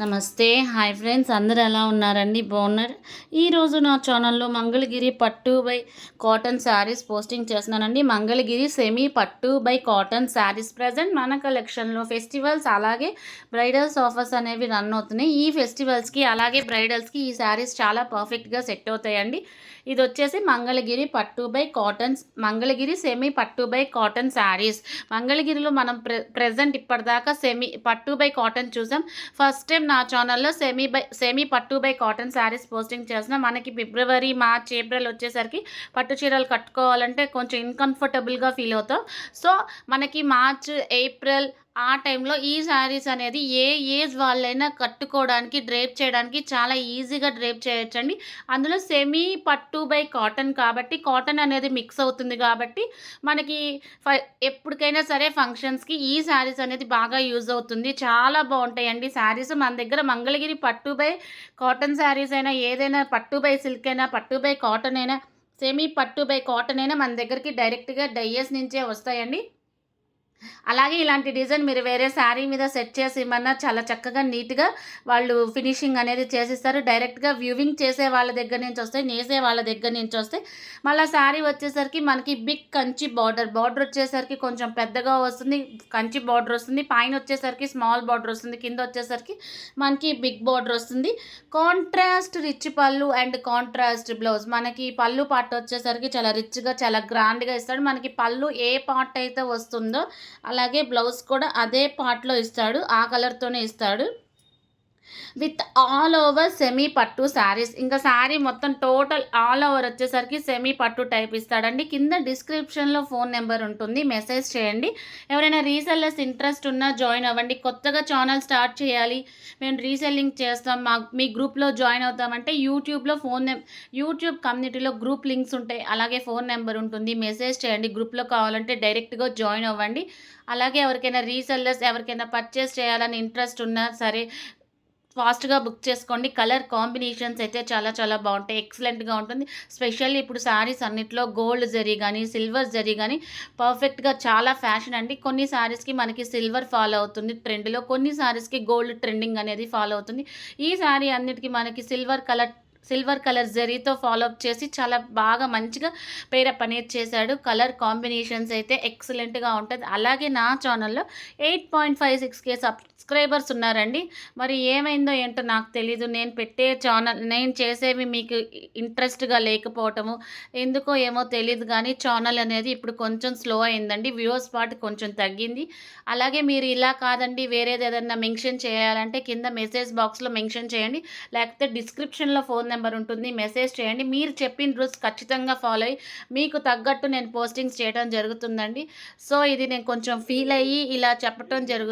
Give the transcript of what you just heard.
నమస్తే. Hi friends అందరు ఎలా ఉన్నారండి? బాగున్నారు? ఈరోజు నా ఛానల్లో మంగళగిరి పట్టు బై కాటన్ శారీస్ పోస్టింగ్ చేస్తున్నానండి. మంగళగిరి సెమీ పట్టు బై కాటన్ శారీస్ ప్రజెంట్ మన కలెక్షన్లో ఫెస్టివల్స్ అలాగే బ్రైడల్స్ ఆఫర్స్ అనేవి రన్ అవుతున్నాయి. ఈ ఫెస్టివల్స్కి అలాగే బ్రైడల్స్కి ఈ శారీస్ చాలా పర్ఫెక్ట్గా సెట్ అవుతాయండి. ఇది వచ్చేసి మంగళగిరి పట్టు బై కాటన్స్ మంగళగిరి సెమీ పట్టు బై కాటన్ శారీస్. మంగళగిరిలో మనం ప్రె ప్రజెంట్ ఇప్పటిదాకా సెమీ పట్టు బై కాటన్ చూసాం. ఫస్ట్ టైం నా ఛానల్లో సెమీ బై సెమీ పట్టు బై కాటన్ శారీస్ పోస్టింగ్ చేసిన మనకి ఫిబ్రవరి మార్చ్ ఏప్రిల్ వచ్చేసరికి పట్టు చీరలు కట్టుకోవాలంటే కొంచెం ఇన్కంఫర్టబుల్గా ఫీల్ అవుతాం. సో మనకి మార్చ్ ఏప్రిల్ ఆ టైంలో ఈ శారీస్ అనేది ఏ ఏజ్ వాళ్ళైనా కట్టుకోవడానికి డ్రేప్ చేయడానికి చాలా ఈజీగా డ్రేప్ చేయొచ్చండి. అందులో సెమీ పట్టు బై కాటన్ కాబట్టి కాటన్ అనేది మిక్స్ అవుతుంది కాబట్టి మనకి ఎప్పటికైనా సరే ఫంక్షన్స్కి ఈ శారీస్ అనేది బాగా యూజ్ అవుతుంది. చాలా బాగుంటాయండి శారీస్. మన దగ్గర మంగళగిరి పట్టు బై కాటన్ శారీస్ అయినా ఏదైనా పట్టు బై సిల్క్ అయినా పట్టు బై కాటన్ అయినా సెమీ పట్టు బై కాటన్ అయినా మన దగ్గరికి డైరెక్ట్గా డయ్యస్ నుంచే వస్తాయండి. అలాగే ఇలాంటి డిజైన్ మీరు వేరే శారీ మీద సెట్ చేసి ఇమ్మన్నా చాలా చక్కగా నీట్గా వాళ్ళు ఫినిషింగ్ అనేది చేసిస్తారు. డైరెక్ట్గా వ్యూవింగ్ చేసే వాళ్ళ దగ్గర నుంచి వస్తాయి నేసే వాళ్ళ దగ్గర నుంచి వస్తాయి మళ్ళీ శారీ వచ్చేసరికి మనకి బిగ్ కంచి బార్డర్. బార్డర్ వచ్చేసరికి కొంచెం పెద్దగా వస్తుంది కంచి బార్డర్ వస్తుంది. పైన వచ్చేసరికి స్మాల్ బార్డర్ వస్తుంది. కింద వచ్చేసరికి మనకి బిగ్ బార్డర్ వస్తుంది. కాంట్రాస్ట్ రిచ్ పళ్ళు అండ్ కాంట్రాస్ట్ బ్లౌజ్. మనకి పళ్ళు పార్ట్ వచ్చేసరికి చాలా రిచ్గా చాలా గ్రాండ్గా ఇస్తాడు. మనకి పళ్ళు ఏ పార్ట్ అయితే వస్తుందో అలాగే బ్లౌజ్ కూడా అదే పార్ట్లో ఇస్తాడు ఆ కలర్తోనే ఇస్తాడు. విత్ ఆల్ ఓవర్ సెమీ పట్టు శారీస్. ఇంకా శారీ మొత్తం టోటల్ ఆల్ ఓవర్ వచ్చేసరికి సెమీ పట్టు టైప్ ఇస్తాడండి. కింద డిస్క్రిప్షన్లో ఫోన్ నెంబర్ ఉంటుంది. మెసేజ్ చేయండి. ఎవరైనా రీసెల్లర్స్ ఇంట్రెస్ట్ ఉన్నా జాయిన్ అవ్వండి. కొత్తగా ఛానల్ స్టార్ట్ చేయాలి. మేము రీసెల్లింగ్ చేస్తాం. మా మీ గ్రూప్లో జాయిన్ అవుతామంటే యూట్యూబ్లో ఫోన్ నెం యూట్యూబ్ కమ్యూనిటీలో గ్రూప్ లింక్స్ ఉంటాయి. అలాగే ఫోన్ నెంబర్ ఉంటుంది. మెసేజ్ చేయండి. గ్రూప్లో కావాలంటే డైరెక్ట్గా జాయిన్ అవ్వండి. అలాగే ఎవరికైనా రీసెల్లర్స్ ఎవరికైనా పర్చేస్ చేయాలని ఇంట్రెస్ట్ ఉన్నా సరే ఫాస్ట్గా బుక్ చేసుకోండి. కలర్ కాంబినేషన్స్ అయితే చాలా చాలా బాగుంటాయి. ఎక్సలెంట్గా ఉంటుంది. స్పెషల్లీ ఇప్పుడు శారీస్ అన్నిట్లో గోల్డ్ జరీ కానీ సిల్వర్ జరీ కానీ పర్ఫెక్ట్గా చాలా ఫ్యాషన్ అండి. కొన్ని శారీస్కి మనకి సిల్వర్ ఫాలో అవుతుంది ట్రెండ్లో. కొన్ని శారీస్కి గోల్డ్ ట్రెండింగ్ అనేది ఫాలో అవుతుంది. ఈ శారీ అన్నిటికీ మనకి సిల్వర్ కలర్ సిల్వర్ కలర్ జరీతో ఫాలోఅప్ చేసి చాలా బాగా మంచిగా పేరప్ అనేది చేశాడు. కలర్ కాంబినేషన్స్ అయితే ఎక్సలెంట్గా ఉంటుంది. అలాగే నా ఛానల్లో eight point five six K subscribers ఉన్నారండి. మరి ఏమైందో ఏంటో నాకు తెలీదు. నేను పెట్టే ఛానల్ నేను చేసేవి మీకు ఇంట్రెస్ట్గా లేకపోవటము ఎందుకో ఏమో తెలియదు కానీ ఛానల్ అనేది ఇప్పుడు కొంచెం స్లో అయిందండి. వ్యూవర్స్ పాటు కొంచెం తగ్గింది. అలాగే మీరు ఇలా కాదండి వేరేది ఏదన్నా మెన్షన్ చేయాలంటే కింద మెసేజ్ బాక్స్లో మెన్షన్ చేయండి. లేకపోతే డిస్క్రిప్షన్లో ఫోన్ నెంబర్ ఉంటుంది. మెసేజ్ చేయండి. మీరు చెప్పిన రూల్స్ ఖచ్చితంగా ఫాలో అయ్యి మీకు తగ్గట్టు నేను పోస్టింగ్స్ చేయడం జరుగుతుందండి. సో ఇది నేను కొంచెం ఫీల్ అయ్యి ఇలా చెప్పడం జరుగుతుంది